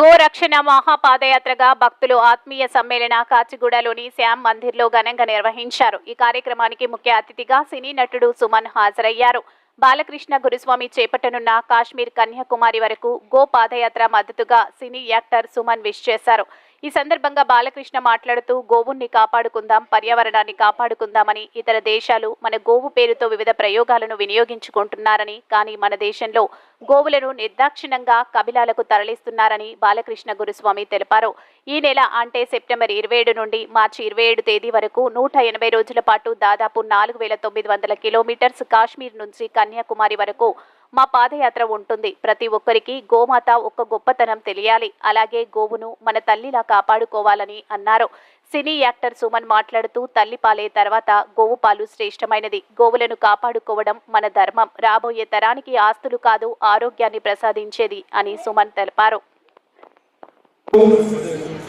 గోరక్షణ మహాపాదయాత్రగా భక్తులు ఆత్మీయ సమ్మేళన కాచిగూడలోని శ్యామ్ మందిర్లో ఘనంగా నిర్వహించారు. ఈ కార్యక్రమానికి ముఖ్య అతిథిగా సినీ నటుడు సుమన్ హాజరయ్యారు. బాలకృష్ణ గురుస్వామి చేపట్టనున్న కాశ్మీర్ కన్యాకుమారి వరకు గో పాదయాత్ర మద్దతుగా సినీ యాక్టర్ సుమన్ విష్ చేశారు. ఈ సందర్భంగా బాలకృష్ణ మాట్లాడుతూ గోవుల్ని కాపాడుకుందాం పర్యావరణాన్ని కాపాడుకుందామని ఇతర దేశాలు మన గోవు పేరుతో వివిధ ప్రయోగాలను వినియోగించుకుంటున్నారని కానీ మన దేశంలో గోవులను నిర్దాక్షిణంగా కబిలాలకు తరలిస్తున్నారని బాలకృష్ణ గురుస్వామి తెలిపారు. ఈ నెల అంటే సెప్టెంబర్ ఇరవై ఏడు నుండి మార్చి ఇరవై ఏడు తేదీ వరకు నూట ఎనభై రోజుల పాటు దాదాపు నాలుగు వేల తొమ్మిది వందల కిలోమీటర్స్ కాశ్మీర్ నుంచి కన్యాకుమారి వరకు మా పాదయాత్ర ఉంటుంది. ప్రతి ఒక్కరికి గోమాత ఒక్క గొప్పతనం తెలియాలి. అలాగే గోవును మన తల్లిలా కాపాడుకోవాలని అన్నారు. సినీ యాక్టర్ సుమన్ మాట్లాడుతూ తల్లి పాలే తర్వాత గోవు పాలు శ్రేష్టమైనది. గోవులను కాపాడుకోవడం మన ధర్మం. రాబోయే తరానికి ఆస్తులు కాదు ఆరోగ్యాన్ని ప్రసాదించేది అని సుమన్ తెలిపారు.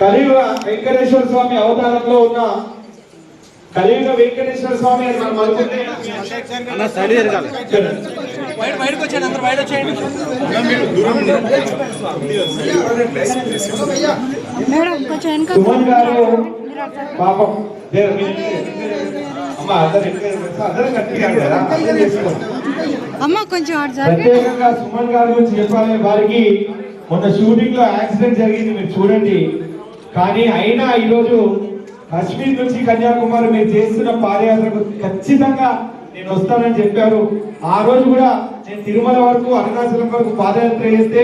కలియుగ వెంకటేశ్వర స్వామి అవతారంలో ఉన్న కలియుగ వెంకటేశ్వర స్వామి అని మనం అనుకుంటే అన్న సైడ్ జరగాలి బయట బయటకు వచ్చేయండి అందరూ బయట వచ్చేయండి. మేడం కొంచెం వెనక సుమన్ గారు పాపం దేర్ మీ- అమ్మ కొంచెం ప్రత్యేకంగా సుమన్ గారి గురించి చెప్పాలి వారికి మొన్న షూటింగ్లో యాక్సిడెంట్ జరిగింది మీరు చూడండి. కానీ అయినా ఈరోజు కాశ్మీర్ నుంచి కన్యాకుమారి మీరు చేస్తున్న పాదయాత్రకు ఖచ్చితంగా నేను వస్తానని చెప్పారు. ఆ రోజు కూడా నేను తిరుమల వరకు అరుణాచలం వరకు పాదయాత్ర చేస్తే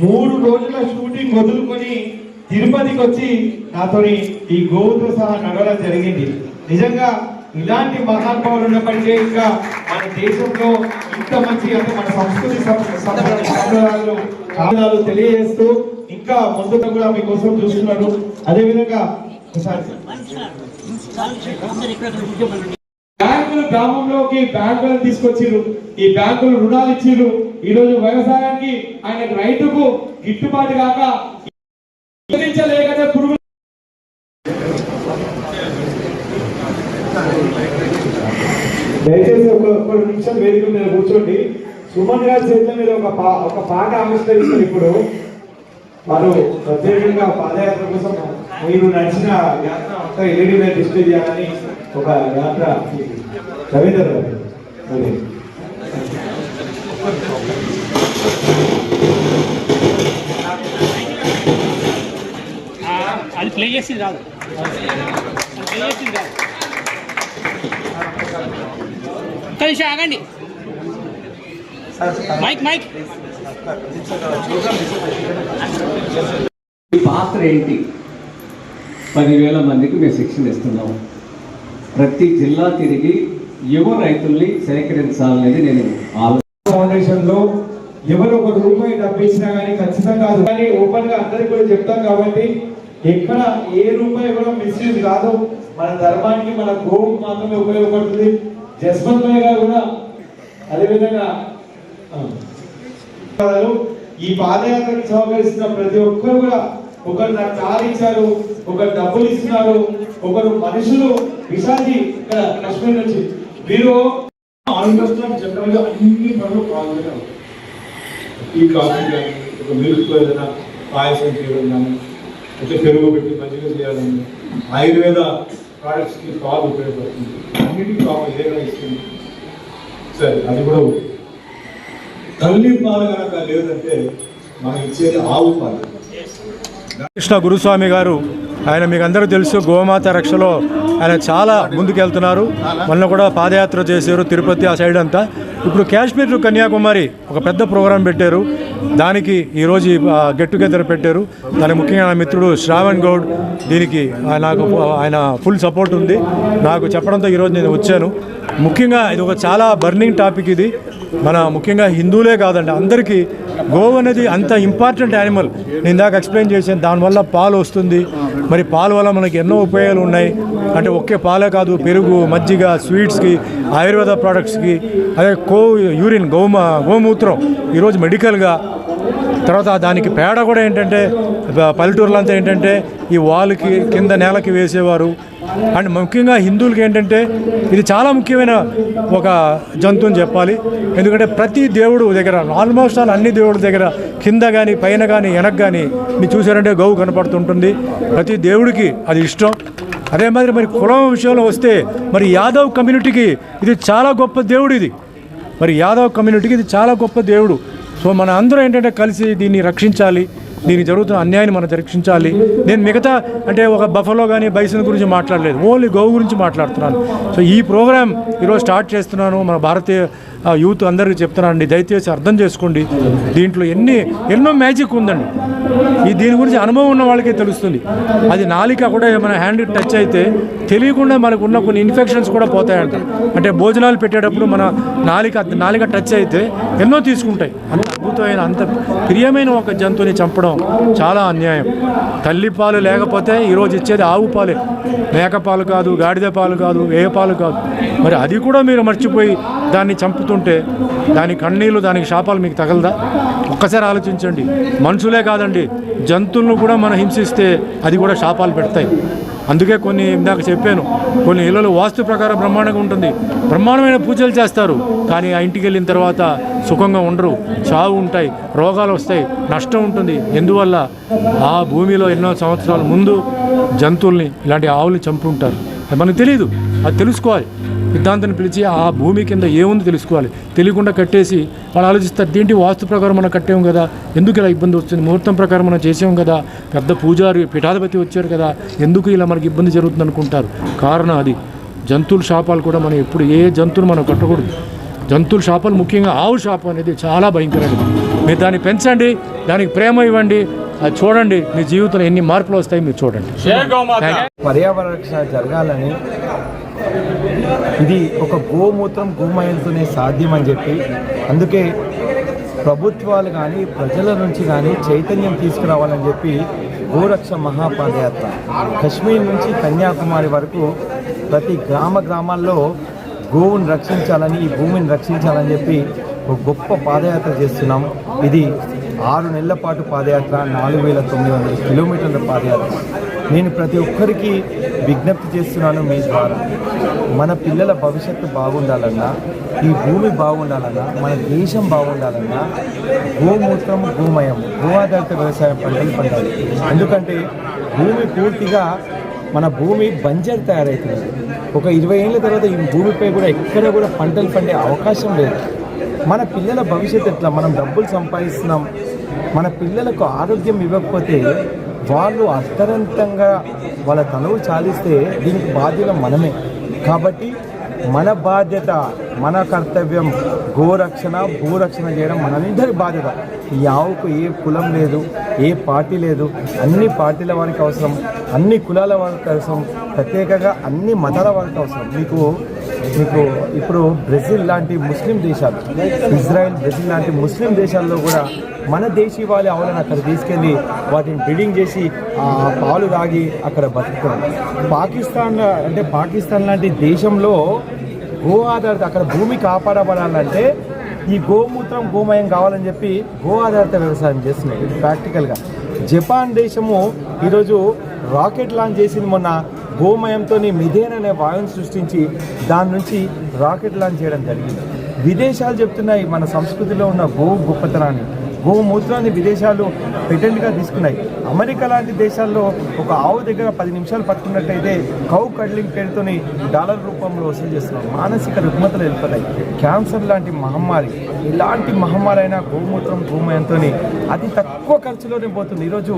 మూడు రోజుల షూటింగ్ వదులుకొని తిరుపతికి వచ్చి నాతోని ఈ గోవుతో సహా నడవడం జరిగింది. నిజంగా ఇలాంటి మహానుభావులు ఉన్నప్పటికీ ఇంకా మన దేశంలో ఇంత మంచి అంటే మన సంస్కృతి సంప్రదాయాలు కారణాలు తెలియజేస్తూ ఇంకా ముందుగా కూడా మీకోసం చూస్తున్నారు అదేవిధంగా ఒకసారి. గ్రామంలోకి బ్యాంకులను తీసుకొచ్చిర్రు. ఈ బ్యాంకులు రుణాలు ఇచ్చిర్రు. ఈ రోజు వ్యవసాయానికి ఆయన రైతుకు గిట్టుబాటు కాక పురుగు దయచేసి ఒక ఒక నిమిషం వేదిక మీద కూర్చోండి. సుమన్ గారి చేతుల మీద ఒక పా- ఒక పాట ఆవిష్కరిస్తారు ఇప్పుడు. వారు ప్రత్యేకంగా పాదయాత్ర కోసం మీరు నడిచిన యాత్ర అంతా ఎల్ఈడి మీద డిస్ప్లే చేయాలని ఒక యాత్ర రవీందర్ గారు. అదే అది ప్లే చేసింది రాదు. ప్లే చేసింది రాదు. నిమిషం ఆగండి. మైక్ మైక్ ఈ పాత్ర ఏంటి? పదివేల మందికి మేము శిక్షణ ఇస్తున్నాము ప్రతి జిల్లా తిరిగి యువ రైతుల్ని సేకరించాలనేది నేను ఆలోచన ఫౌండేషన్లో ఎవరు ఒక రూపాయి డబ్బు ఇచ్చినా కానీ ఖచ్చితంగా కాదు. కానీ ఓపెన్గా అందరికి కూడా చెప్తాం కాబట్టి ఎక్కడ ఏ రూపాయి కూడా మిస్యూజ్ కాదు. మన ధర్మానికి మన గోవుకు మాత్రమే ఉపయోగపడుతుంది. జస్వంత్ భాయ్ గారు కూడా అదేవిధంగా ఈ పాదయాత్రకు సహకరిస్తున్న ప్రతి ఒక్కరు కూడా ఒకరు నాకు కారు ఇచ్చారు ఒకరు డబ్బులు ఇస్తున్నారు ఒకరు మనుషులు విశాఖి ఇక్కడ కశ్మీర్ నుంచి. వీరు ఆంధ్రప్రదేశ్ జనరల్ అన్ని పనులు పాల్గొనే ఈ కాఫీ కానీ ఒక మిల్క్తో ఏదైనా పాయసం చేయడం కానీ అయితే పెరుగు పెట్టి మజ్జిగ చేయడం ఆయుర్వేద ప్రోడక్ట్స్కి కి ఉపయోగపడుతుంది. అన్నిటికీ పాలు ఏదైనా ఇస్తుంది సరే అది కూడా తల్లి పాలు కనుక లేదంటే మనం ఇచ్చేది ఆవు పాలు. కృష్ణ గురుస్వామి గారు ఆయన మీకు అందరూ తెలుసు గోమాత రక్షలో ఆయన చాలా ముందుకెళ్తున్నారు. మొన్న కూడా పాదయాత్ర చేశారు తిరుపతి ఆ సైడ్ అంతా. ఇప్పుడు కాశ్మీర్ టు కన్యాకుమారి ఒక పెద్ద ప్రోగ్రాం పెట్టారు. దానికి ఈరోజు గెట్ టుగెదర్ పెట్టారు. దానికి ముఖ్యంగా నా మిత్రుడు శ్రావణ్ గౌడ్ దీనికి నాకు ఆయన ఫుల్ సపోర్ట్ ఉంది. నాకు చెప్పడంతో ఈరోజు నేను వచ్చాను. ముఖ్యంగా ఇది ఒక చాలా బర్నింగ్ టాపిక్ ఇది. మన ముఖ్యంగా హిందువులే కాదండి అందరికీ గోవు అనేది అంత ఇంపార్టెంట్ యానిమల్ నేను ఇందాక ఎక్స్ప్లెయిన్ చేశాను. దానివల్ల పాలు వస్తుంది. మరి పాలు వల్ల మనకి ఎన్నో ఉపయోగాలు ఉన్నాయి. అంటే ఒకే పాలే కాదు పెరుగు మజ్జిగ స్వీట్స్కి ఆయుర్వేద ప్రోడక్ట్స్కి అదే కో యూరిన్ గోమ గోమూత్రం. ఈరోజు మెడికల్గా తర్వాత దానికి పేడ కూడా ఏంటంటే ప- అంతా ఏంటంటే ఈ వాళ్ళకి కింద నేలకి వేసేవారు. అండ్ ముఖ్యంగా హిందువులకి ఏంటంటే ఇది చాలా ముఖ్యమైన ఒక జంతువు చెప్పాలి. ఎందుకంటే ప్రతి దేవుడు దగ్గర ఆల్మోస్ట్ ఆల్ అన్ని దేవుడి దగ్గర కింద కానీ పైన కానీ వెనక కానీ మీరు చూసారంటే గౌ కనపడుతుంటుంది. ప్రతి దేవుడికి అది ఇష్టం. అదే మాదిరి మరి కులం విషయంలో వస్తే మరి యాదవ్ కమ్యూనిటీకి ఇది చాలా గొప్ప దేవుడు ఇది. మరి యాదవ్ కమ్యూనిటీకి ఇది చాలా గొప్ప దేవుడు. సో మన అందరం ఏంటంటే కలిసి దీన్ని రక్షించాలి. దీనికి జరుగుతున్న అన్యాయాన్ని మనం రక్షించాలి నేను మిగతా అంటే ఒక బఫలో కానీ బైసన్ గురించి మాట్లాడలేదు. ఓన్లీ గోవు గురించి మాట్లాడుతున్నాను. సో ఈ ప్రోగ్రామ్ ఈరోజు స్టార్ట్ చేస్తున్నాను. మన భారతీయ యూత్ అందరికీ చెప్తున్నానండి. దయచేసి అర్థం చేసుకోండి. దీంట్లో ఎన్ని ఎన్నో మ్యాజిక్ ఉందండి. ఈ దీని గురించి అనుభవం ఉన్న వాళ్ళకే తెలుస్తుంది. అది నాలిక కూడా ఏమైనా హ్యాండ్ టచ్ అయితే తెలియకుండా మనకు ఉన్న కొన్ని ఇన్ఫెక్షన్స్ కూడా పోతాయంట. అంటే భోజనాలు పెట్టేటప్పుడు మన నాలిక నాలిక టచ్ అయితే ఎన్నో తీసుకుంటాయి. అంత అంత ప్రియమైన ఒక జంతువుని చంపడం చాలా అన్యాయం. తల్లి పాలు లేకపోతే ఈరోజు ఇచ్చేది ఆవు పాలే. మేక పాలు కాదు గాడిద పాలు కాదు ఏ పాలు కాదు. మరి అది కూడా మీరు మర్చిపోయి దాన్ని చంపుతుంటే దాని కన్నీళ్ళు దానికి శాపాలు మీకు తగలదా? ఒక్కసారి ఆలోచించండి. మనుషులే కాదండి జంతువులను కూడా మనం హింసిస్తే అది కూడా శాపాలు పెడతాయి. అందుకే కొన్ని ఇందాక చెప్పాను కొన్ని ఇళ్ళలో వాస్తు ప్రకారం బ్రహ్మాండంగా ఉంటుంది. బ్రహ్మాండమైన పూజలు చేస్తారు. కానీ ఆ ఇంటికి వెళ్ళిన తర్వాత సుఖంగా ఉండరు. చావు ఉంటాయి రోగాలు వస్తాయి నష్టం ఉంటుంది. ఎందువల్ల? ఆ భూమిలో ఎన్నో సంవత్సరాల ముందు జంతువుల్ని ఇలాంటి ఆవుల్ని చంపుంటారు. అది మనకు తెలియదు అది తెలుసుకోవాలి. సిద్ధాంతాన్ని పిలిచి ఆ భూమి కింద ఏముంది తెలుసుకోవాలి. తెలియకుండా కట్టేసి వాళ్ళు ఆలోచిస్తారు దేంటి వాస్తు ప్రకారం మనం కట్టాం కదా? ఎందుకు ఇలా ఇబ్బంది వస్తుంది ముహూర్తం ప్రకారం మనం చేసాం కదా? పెద్ద పూజారి పీఠాధిపతి వచ్చారు కదా? ఎందుకు ఇలా మనకి ఇబ్బంది జరుగుతుంది అనుకుంటారు. కారణం అది. జంతువుల శాపాలు కూడా మనం ఎప్పుడు ఏ జంతువులు మనం కట్టకూడదు. జంతువుల శాపాలు ముఖ్యంగా ఆవు శాపం అనేది చాలా భయంకరమైనది. మీరు దాన్ని పెంచండి దానికి ప్రేమ ఇవ్వండి అది చూడండి మీ జీవితంలో ఎన్ని మార్పులు వస్తాయి మీరు చూడండి. పర్యావరణ రక్షణ జరగాలని ఇది ఒక గోమూత్రం గోమయంతోనే సాధ్యం అని చెప్పి అందుకే ప్రభుత్వాలు కానీ ప్రజల నుంచి కానీ చైతన్యం తీసుకురావాలని చెప్పి గోరక్ష మహాపాదయాత్ర. కశ్మీర్ నుంచి కన్యాకుమారి వరకు ప్రతి గ్రామ గ్రామాల్లో గోవును రక్షించాలని ఈ భూమిని రక్షించాలని చెప్పి ఒక గొప్ప పాదయాత్ర చేస్తున్నాం. ఇది ఆరు నెలల పాటు పాదయాత్ర నాలుగు వేల తొమ్మిది వందల కిలోమీటర్ల పాదయాత్ర. నేను ప్రతి ఒక్కరికి విజ్ఞప్తి చేస్తున్నాను మీ ద్వారా. మన పిల్లల భవిష్యత్తు బాగుండాలన్నా ఈ భూమి బాగుండాలన్నా మన దేశం బాగుండాలన్నా గోమూత్రం గోమయం గో ఆధారిత వ్యవసాయం పంటలు పండాలి. ఎందుకంటే భూమి పూర్తిగా మన భూమి బంజర్ తయారవుతుంది ఒక ఇరవై ఏళ్ళ తర్వాత ఈ భూమిపై కూడా ఎక్కడ కూడా పంటలు పండే అవకాశం లేదు. మన పిల్లల భవిష్యత్తు ఎట్లా? మనం డబ్బులు సంపాదిస్తున్నాం. మన పిల్లలకు ఆరోగ్యం ఇవ్వకపోతే వాళ్ళు అర్థవంతంగా వాళ్ళ తనువు చాలిస్తే దీనికి బాధ్యత మనమే. కాబట్టి మన బాధ్యత మన కర్తవ్యం గోరక్షణ భూరక్షణ చేయడం మనందరి బాధ్యత. ఈ ఆవుకు ఏ కులం లేదు ఏ పార్టీ లేదు అన్ని పార్టీల వారికి అవసరం అన్ని కులాల వారికి అవసరం ప్రత్యేకంగా అన్ని మతాల వారికి అవసరం. మీకు మీకు ఇప్పుడు బ్రెజిల్ లాంటి ముస్లిం దేశాలు ఇజ్రాయెల్ బ్రెజిల్ లాంటి ముస్లిం దేశాల్లో కూడా మన దేశీ వాళ్ళ ఆవులను అక్కడ తీసుకెళ్ళి వాటిని బ్రీడింగ్ చేసి ఆ పాలు తాగి అక్కడ బతుకుతారు పాకిస్తాన్ అంటే పాకిస్తాన్ లాంటి దేశంలో గో ఆధారిత అక్కడ భూమి కాపాడబడాలంటే ఈ గోమూత్రం గోమయం కావాలని చెప్పి గో ఆధారిత వ్యవసాయం చేస్తున్నాయి. ఇది ప్రాక్టికల్గా జపాన్ దేశము ఈరోజు రాకెట్ లాంచ్ చేసింది మొన్న గోమయంతో మిథేన్ అనే వాయువును సృష్టించి దాని నుంచి రాకెట్ లాంచ్ చేయడం జరిగింది. విదేశాలు చెప్తున్నాయి మన సంస్కృతిలో ఉన్న గో గొప్పతనాన్ని. గోమూత్రాన్ని విదేశాలు పెటెంట్గా తీసుకున్నాయి. అమెరికా లాంటి దేశాల్లో ఒక ఆవు దగ్గర పది నిమిషాలు పట్టుకున్నట్టయితే కౌ కడ్లింగ్ పేరుతోని డాలర్ రూపంలో వసూలు చేస్తున్నాం మానసిక రుగ్మతలు వెళ్ళిపోతాయి క్యాన్సర్ లాంటి మహమ్మారి ఇలాంటి మహమ్మారి అయినా గోమూత్రం గోమయంతో అతి తక్కువ ఖర్చులోనే పోతుంది. ఈరోజు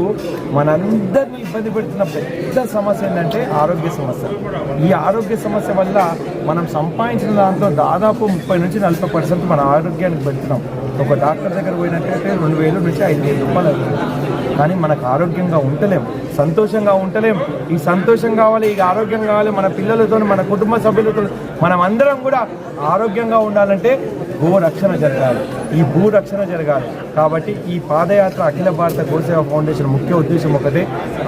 మనందరినీ ఇబ్బంది పెడుతున్న పెద్ద సమస్య ఏంటంటే ఆరోగ్య సమస్య. ఈ ఆరోగ్య సమస్య వల్ల మనం సంపాదించిన దాంట్లో దాదాపు ముప్పై నుంచి నలభై పర్సెంట్ మన ఆరోగ్యానికి పెడుతున్నాం ఒక డాక్టర్ దగ్గర పోయినట్టయితే రెండు వేల నుంచి ఐదు వేల రూపాయలు అవుతుంది కానీ మనకు ఆరోగ్యంగా ఉండలేం సంతోషంగా ఉండలేం ఈ సంతోషం కావాలి ఈ ఆరోగ్యం కావాలి మన పిల్లలతో మన కుటుంబ సభ్యులతో మనం అందరం కూడా ఆరోగ్యంగా ఉండాలంటే గో రక్షణ జరగాలి. ఈ భూ రక్షణ జరగాలి. కాబట్టి ఈ పాదయాత్ర అఖిల భారత గోసేవ ఫౌండేషన్ ముఖ్య ఉద్దేశం ఒకటే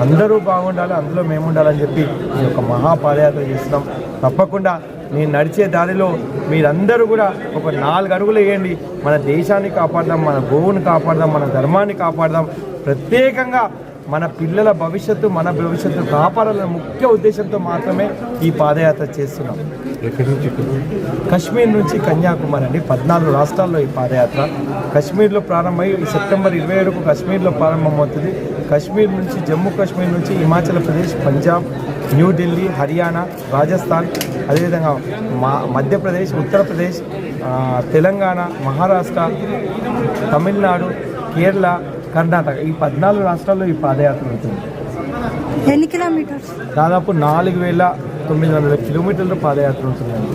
అందరూ బాగుండాలి అందులో మేము ఉండాలని చెప్పి ఈ యొక్క మహా పాదయాత్ర చేస్తున్నాం. తప్పకుండా నేను నడిచే దారిలో మీరందరూ కూడా ఒక నాలుగు అడుగులు వేయండి. మన దేశాన్ని కాపాడదాం మన గోవుని కాపాడదాం మన ధర్మాన్ని కాపాడదాం. ప్రత్యేకంగా మన పిల్లల భవిష్యత్తు మన భవిష్యత్తు కాపాడాలనే ముఖ్య ఉద్దేశంతో మాత్రమే ఈ పాదయాత్ర చేస్తున్నాం. కశ్మీర్ నుంచి కన్యాకుమారి అండి. పద్నాలుగు రాష్ట్రాల్లో ఈ పాదయాత్ర. కశ్మీర్లో ప్రారంభమై ఈ సెప్టెంబర్ ఇరవై ఏడుకు కశ్మీర్లో ప్రారంభమవుతుంది. కశ్మీర్ నుంచి జమ్మూ కాశ్మీర్ నుంచి హిమాచల్ ప్రదేశ్ పంజాబ్ న్యూఢిల్లీ హర్యానా రాజస్థాన్ అదేవిధంగా మా మధ్యప్రదేశ్ ఉత్తరప్రదేశ్ తెలంగాణ మహారాష్ట్ర తమిళనాడు కేరళ కర్ణాటక ఈ పద్నాలుగు రాష్ట్రాల్లో ఈ పాదయాత్ర ఉంటుంది. ఎన్ని కిలోమీటర్స్? దాదాపు నాలుగు వేల తొమ్మిది వందల కిలోమీటర్ల పాదయాత్ర ఉంటుందండి.